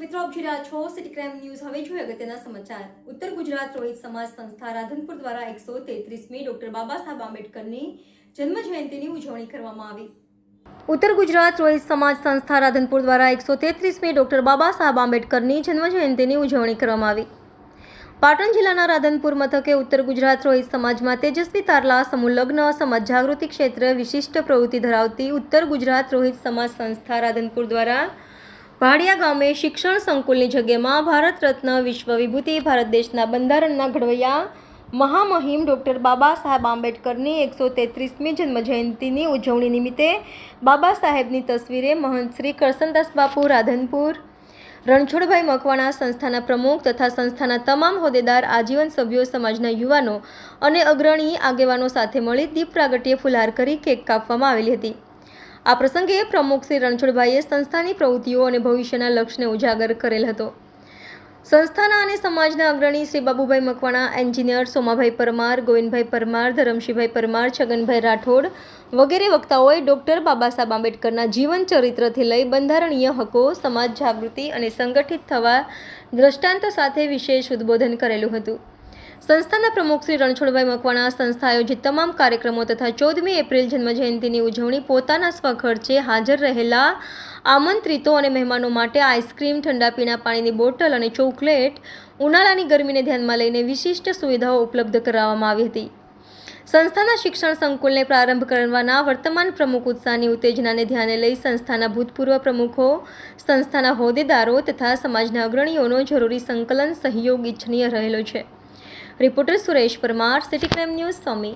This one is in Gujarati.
મિત્રો, આપ જોઈ રહ્યા છો સિટી ક્રાઇમ ન્યૂઝ હવે જોઈએ અગત્યના સમાચાર. ઉત્તર ગુજરાત રોહિત સમાજ સંસ્થા રાધનપુર દ્વારા એકસો તેત્રીસમી ડોક્ટર બાબા સાહેબ આંબેડકરની જન્મ જયંતિની ઉજવણી કરવામાં આવી. ઉત્તર ગુજરાત રોહિત સમાજ સંસ્થા રાધનપુર દ્વારા એકસો તેત્રીસમી ડોક્ટર બાબા સાહેબ આંબેડકરની જન્મ જયંતિની ઉજવણી કરવામાં આવી. પાટણ જિલ્લાના રાધનપુર મથકે ઉત્તર ગુજરાત રોહિત સમાજમાં તેજસ્વી તારલા સમૂહ લગ્ન સમાજ જાગૃતિ ક્ષેત્રે વિશિષ્ટ પ્રવૃત્તિ ધરાવતી ઉત્તર ગુજરાત રોહિત સમાજ સંસ્થા રાધનપુર દ્વારા ભાડિયા ગામે શિક્ષણ સંકુલની જગ્યામાં ભારત રત્ન વિશ્વ વિભૂતિ ભારત દેશના બંધારણના ઘડવૈયા મહામહિમ ડૉક્ટર બાબા સાહેબ આંબેડકરની એકસો તેત્રીસમી જન્મજયંતિની ઉજવણી નિમિત્તે બાબા સાહેબની તસવીરે મહંત શ્રી કરસનદાસ બાપુ રાધનપુર, રણછોડભાઈ મકવાણા સંસ્થાના પ્રમુખ તથા સંસ્થાના તમામ હોદ્દેદાર, આજીવન સભ્યો, સમાજના યુવાનો અને અગ્રણી આગેવાનો સાથે મળી દીપ પ્રાગટ્ય ફુલહાર કરી કેક કાપવામાં આવેલી હતી. આ પ્રસંગે પ્રમુખ શ્રી રણછોડભાઈએ સંસ્થાની પ્રવૃત્તિઓ અને ભવિષ્યના લક્ષ્યને ઉજાગર કરેલ હતો. સંસ્થાના અને સમાજના અગ્રણી શ્રી બાબુભાઈ મકવાણા, એન્જિનિયર સોમાભાઈ પરમાર, ગોવિંદભાઈ પરમાર ધરમશીભાઈ પરમાર, છગનભાઈ રાઠોડ વગેરે વક્તાઓએ ડૉક્ટર બાબાસાહેબ આંબેડકરના જીવન ચરિત્રથી લઈ બંધારણીય હકો, સમાજ જાગૃતિ અને સંગઠિત થવા દ્રષ્ટાંત સાથે વિશેષ ઉદ્બોધન કરેલું હતું. સંસ્થાના પ્રમુખ શ્રી રણછોડભાઈ મકવાણા, સંસ્થા આયોજિત તમામ કાર્યક્રમો તથા ચૌદમી એપ્રિલ જન્મજયંતિની ઉજવણી પોતાના સ્વખર્ચે હાજર રહેલા આમંત્રિતો અને મહેમાનો માટે આઈસ્ક્રીમ ઠંડા પીણા પાણીની બોટલ અને ચોકલેટ ઉનાળાની ગરમીને ધ્યાનમાં લઈને વિશિષ્ટ સુવિધાઓ ઉપલબ્ધ કરાવવામાં આવી હતી. સંસ્થાના શિક્ષણ સંકુલને પ્રારંભ કરવાના વર્તમાન પ્રમુખ ઉત્સાહની ઉત્તેજનાને ધ્યાને લઈ સંસ્થાના ભૂતપૂર્વ પ્રમુખો, સંસ્થાના હોદ્દેદારો તથા સમાજના અગ્રણીઓનો જરૂરી સંકલન સહયોગ ઇચ્છનીય રહેલો છે. Reporter Suresh Parmar city crime news Swami